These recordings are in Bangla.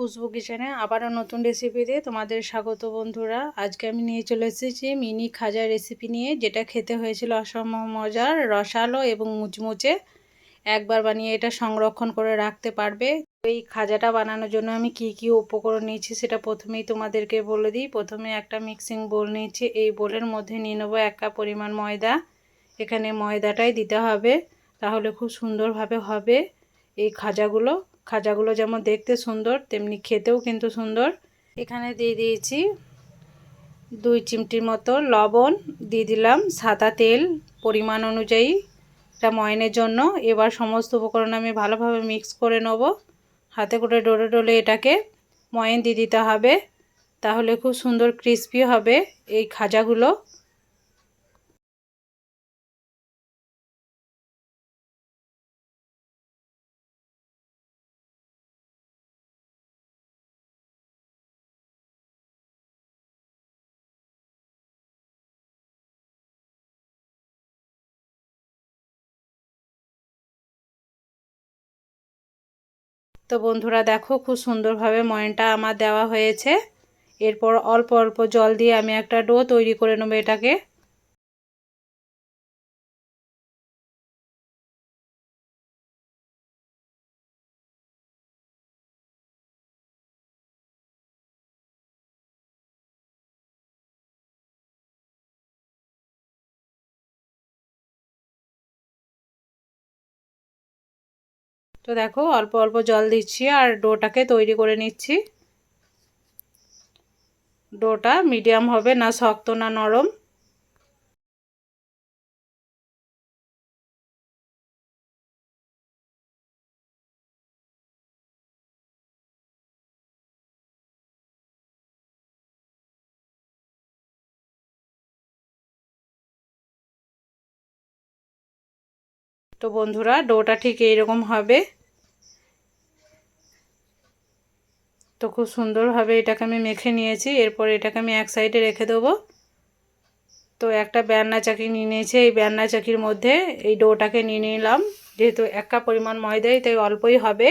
খুশবু কিচেনে আবারও নতুন রেসিপি দিয়ে তোমাদের স্বাগত বন্ধুরা। আজকে আমি নিয়ে চলে এসেছি মিনি খাজা রেসিপি নিয়ে, যেটা খেতে হয়েছিল অসম্ভব মজার, রসালো এবং মুচমুচে। একবার বানিয়ে এটা সংরক্ষণ করে রাখতে পারবে। এই খাজাটা বানানোর জন্য আমি কি কি উপকরণ নিয়েছি সেটা প্রথমেই তোমাদেরকে বলে দিই। প্রথমে একটা মিক্সিং বোল নিয়েছি, এই বোলের মধ্যে নিয়ে নেব এক কাপ পরিমাণ ময়দা। এখানে ময়দাটাই দিতে হবে, তাহলে খুব সুন্দরভাবে হবে এই খাজাগুলো। খাজাগুলো যেমন দেখতে সুন্দর, তেমনি খেতেও কিন্তু সুন্দর। এখানে দিয়ে দিয়েছি দুই চিমটির মতো লবণ, দিয়ে দিলাম সাদা তেল পরিমাণ অনুযায়ী। এটা ময়নের জন্য। এবার সমস্ত উপকরণ আমি ভালোভাবে মিক্স করে নেব। হাতে করে ডলে ডলে এটাকে ময়ন দিয়ে দিতে হবে। তাহলে খুব সুন্দর ক্রিস্পি হবে এই খাজাগুলো। তো বন্ধুরা দেখো খুব সুন্দরভাবে ময়নটা আমার দেওয়া হয়েছে। এরপর অল্প অল্প জল দিয়ে আমি একটা ডো তৈরি করে নেব এটাকে। তো দেখো, অল্প অল্প জল দিচ্ছি আর ডোটাকে তৈরি করে নিচ্ছি। ডোটা মিডিয়াম হবে, না শক্ত, না নরম। তো বন্ধুরা, ডোটা ঠিক এইরকম হবে। তো খুব সুন্দরভাবে এটাকে আমি মেখে নিয়েছি। এরপর এটাকে আমি এক সাইডে রেখে দেবো। তো একটা ব্যান্না চাকি নিয়ে নিয়েছি। এই ব্যান্না চাকির মধ্যে এই ডোটাকে নিয়ে নিলাম। যেহেতু এক কাপ পরিমাণ ময়দাই, তাই অল্পই হবে।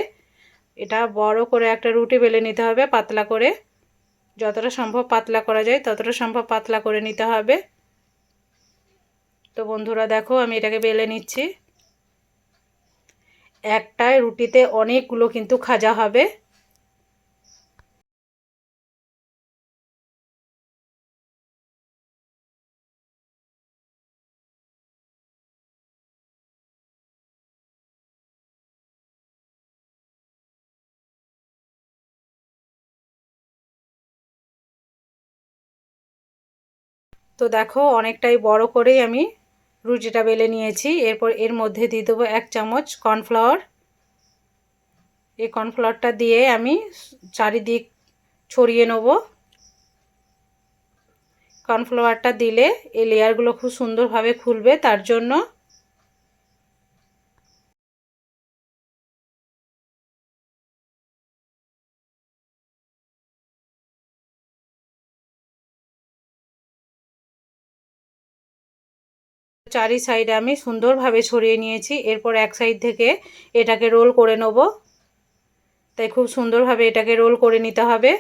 এটা বড় করে একটা রুটি বেলে নিতে হবে পাতলা করে। যতটা সম্ভব পাতলা করা যায়, ততটা সম্ভব পাতলা করে নিতে হবে। তো বন্ধুরা, দেখো আমি এটাকে বেলে নিচ্ছি। একটাই রুটিতে অনেকগুলো কিন্তু খাজা হবে। তো দেখো অনেকটাই বড় করেই আমি রুটিটা বেলে নিয়েছি। এরপর এর মধ্যে দিয়ে দেবো এক চামচ কর্নফ্লাওয়ার। এই কর্নফ্লাওয়ারটা দিয়ে আমি চারিদিক ছড়িয়ে নেব। কর্নফ্লাওয়ারটা দিলে এই লেয়ারগুলো খুব সুন্দরভাবে খুলবে। তার জন্য চারি সাইডে আমি সুন্দরভাবে ছড়িয়ে নিয়েছি। এরপর এক সাইড থেকে এটাকে রোল করে নেব। তাই খুব সুন্দরভাবে এটাকে রোল করে নিতে হবে।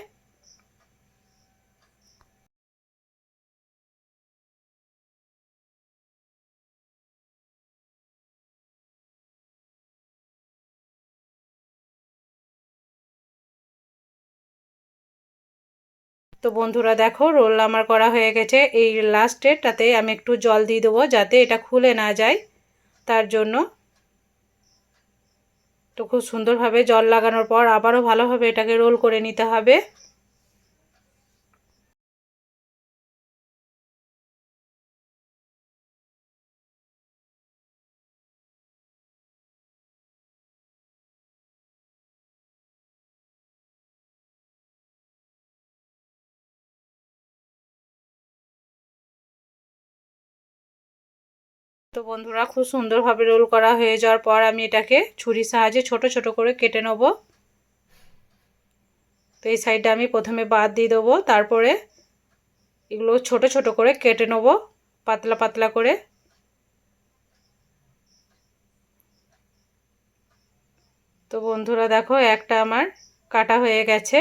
তো বন্ধুরা দেখো রোল আমার করা হয়ে গেছে। এই লাস্টেরটাতে আমি একটু জল দিয়ে দেবো যাতে এটা খুলে না যায়। তার জন্য তো খুব সুন্দরভাবে জল লাগানোর পর আবারও ভালোভাবে এটাকে রোল করে নিতে হবে। তো বন্ধুরা, খুব সুন্দরভাবে রোল করা হয়ে যাওয়ার পর আমি এটাকে ছুরির সাহায্যে ছোট ছোট করে কেটে নেব। তো এই সাইডটা আমি প্রথমে বাদ দিয়ে দেবো, তারপরে এগুলো ছোট ছোট করে কেটে নেব, পাতলা পাতলা করে। তো বন্ধুরা, দেখো একটা আমার কাটা হয়ে গেছে।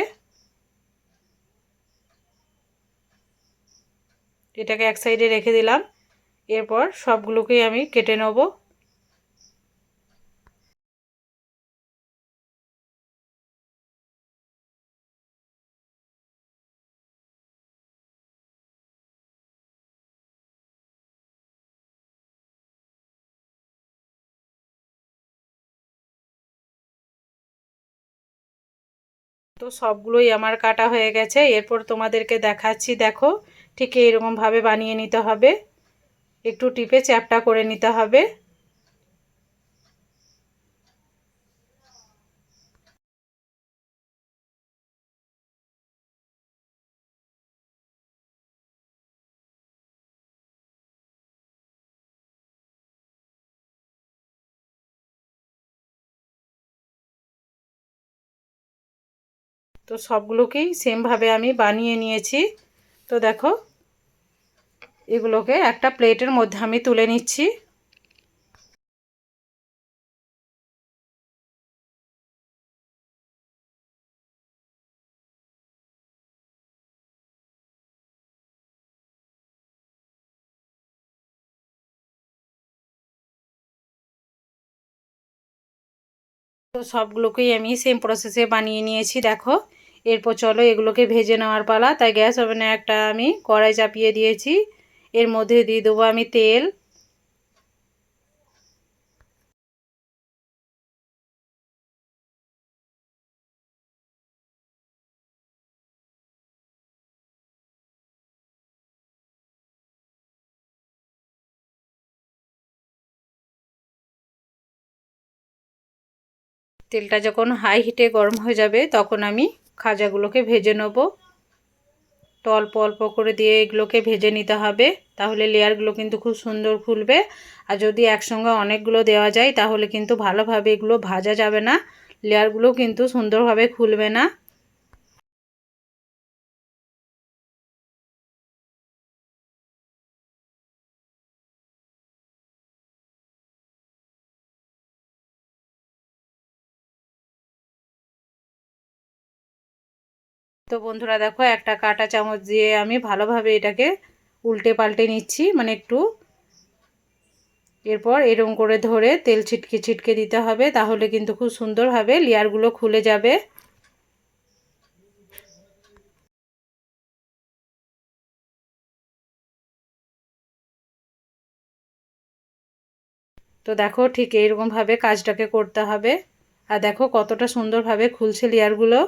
এটাকে এক সাইডে রেখে দিলাম। এরপর সবগুলোকেই আমি কেটে নেব। তো সবগুলোই আমার কাটা হয়ে গেছে। এরপর তোমাদেরকে দেখাচ্ছি, দেখো, ঠিক এইরকমভাবে বানিয়ে নিতে হবে। একটু টিপে চ্যাপটা করে নিতে হবে। তো সবগুলোকেই সেমভাবে আমি বানিয়ে নিয়েছি। তো দেখো এগুলোকে একটা প্লেটের মধ্যে আমি তুলে নিচ্ছি। তো সবগুলোকেই আমি সেম প্রসেসে বানিয়ে নিয়েছি, দেখো। এরপর চলো এগুলোকে ভেজে নেওয়ার পালা। তাই গ্যাস ওভেনে একটা আমি কড়াই চাপিয়ে দিয়েছি। এর মধ্যে দিয়ে দেবো আমি তেল। তেলটা যখন হাই হিটে গরম হয়ে যাবে, তখন আমি খাজাগুলোকে ভেজে নেব। তো অল্প অল্প করে দিয়ে এগুলোকে ভেজে নিতে হবে। তাহলে লেয়ারগুলো কিন্তু খুব সুন্দর খুলবে আর যদি একসঙ্গে অনেকগুলো দেওয়া যায়, তাহলে কিন্তু ভালোভাবে এগুলো ভাজা যাবে না। লেয়ারগুলো কিন্তু সুন্দরভাবে খুলবে না। তো বন্ধুরা দেখো, একটা কাটা চামচ দিয়ে আমি ভালোভাবে এটাকে উল্টে পাল্টে নিচ্ছি মানে একটু। এরপর এরম করে ধরে তেল ছিটকে ছিটকে দিতে হবে, তাহলে কিন্তু খুব সুন্দরভাবে লেয়ারগুলো খুলে যাবে। তো দেখো, ঠিক এইরকমভাবে কাজটাকে করতে হবে। আর দেখো কতটা সুন্দরভাবে খুলছে লেয়ারগুলো।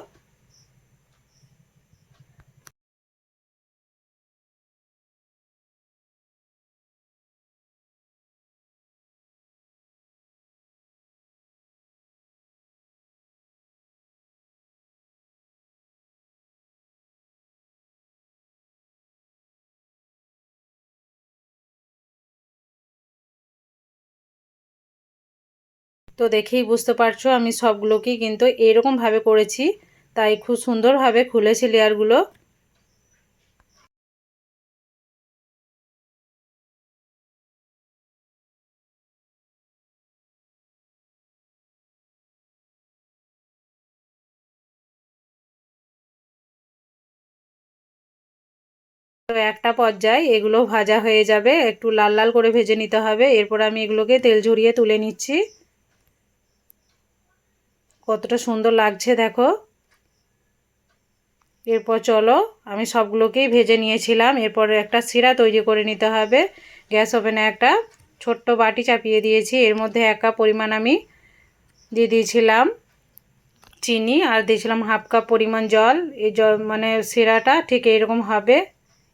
তো দেখেই বুঝতে পারছ, আমি সবগুলোকেই কিন্তু এরকমভাবে করেছি। তাই খুব সুন্দরভাবে খুলেছি লেয়ারগুলো। তো একটা পর্যায়ে এগুলো ভাজা হয়ে যাবে, একটু লাল লাল করে ভেজে নিতে হবে। এরপর আমি এগুলোকে তেল ঝরিয়ে তুলে নিচ্ছি। কতটা সুন্দর লাগছে দেখো। এরপর চলো, আমি সবগুলোকেই ভেজে নিয়েছিলাম। এরপর একটা শিরা তৈরি করে নিতে হবে। গ্যাস ওভেনে একটা ছোট্ট বাটি চাপিয়ে দিয়েছি। এর মধ্যে এক পরিমাণ আমি দিয়ে দিয়েছিলাম চিনি আর দিয়েছিলাম হাফ কাপ পরিমাণ জল। এই জল মানে শিরাটা ঠিক এইরকম হবে।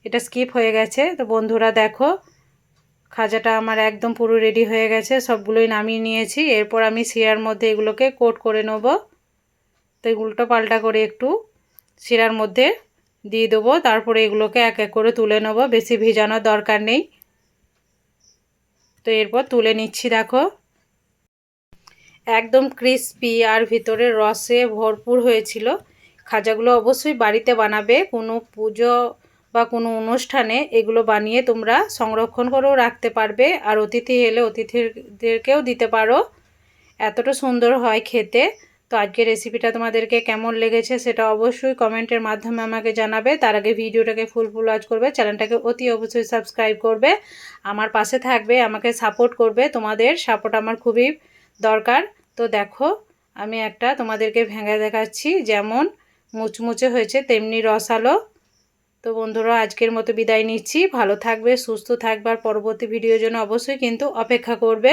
এটা স্কিপ হয়ে গেছে। তো বন্ধুরা দেখো খাজাটা আমার একদম পুরো রেডি হয়ে গেছে, সবগুলোই নামিয়ে নিয়েছি। এরপর আমি শিরার মধ্যে এগুলোকে কোট করে নেব। তো উল্টো পাল্টা করে একটু শিরার মধ্যে দিয়ে দেবো। তারপরে এগুলোকে এক এক করে তুলে নেব, বেশি ভিজানোর দরকার নেই। তো এরপর তুলে নিচ্ছি, দেখো। একদম ক্রিস্পি আর ভিতরে রসে ভরপুর হয়েছিল। খাজাগুলো অবশ্যই বাড়িতে বানাবে, কোনো পুজো বা কোনো অনুষ্ঠানে এগুলো বানিয়ে তোমরা সংরক্ষণ করেও রাখতে পারবে আর অতিথি এলে অতিথিদেরকেও দিতে পারো। এতটা সুন্দর হয় খেতে। তো আজকের রেসিপিটা তোমাদেরকে কেমন লেগেছে সেটা অবশ্যই কমেন্টের মাধ্যমে আমাকে জানাবে। তার আগে ভিডিওটাকে ফুল ফুল ওয়াচ করবে চ্যানেলটাকে অতি অবশ্যই সাবস্ক্রাইব করবে। আমার পাশে থাকবে, আমাকে সাপোর্ট করবে। তোমাদের সাপোর্ট আমার খুবই দরকার। তো দেখো, আমি একটা তোমাদেরকে ভেঙে দেখাচ্ছি। যেমন মুচমুচে হয়েছে, তেমনি রসালো। তো বন্ধুরা, আজকের মতো বিদায় নিচ্ছি। ভালো থাকবে, সুস্থ থাকবার পরবর্তী ভিডিও জন্য অবশ্যই কিন্তু অপেক্ষা করবে।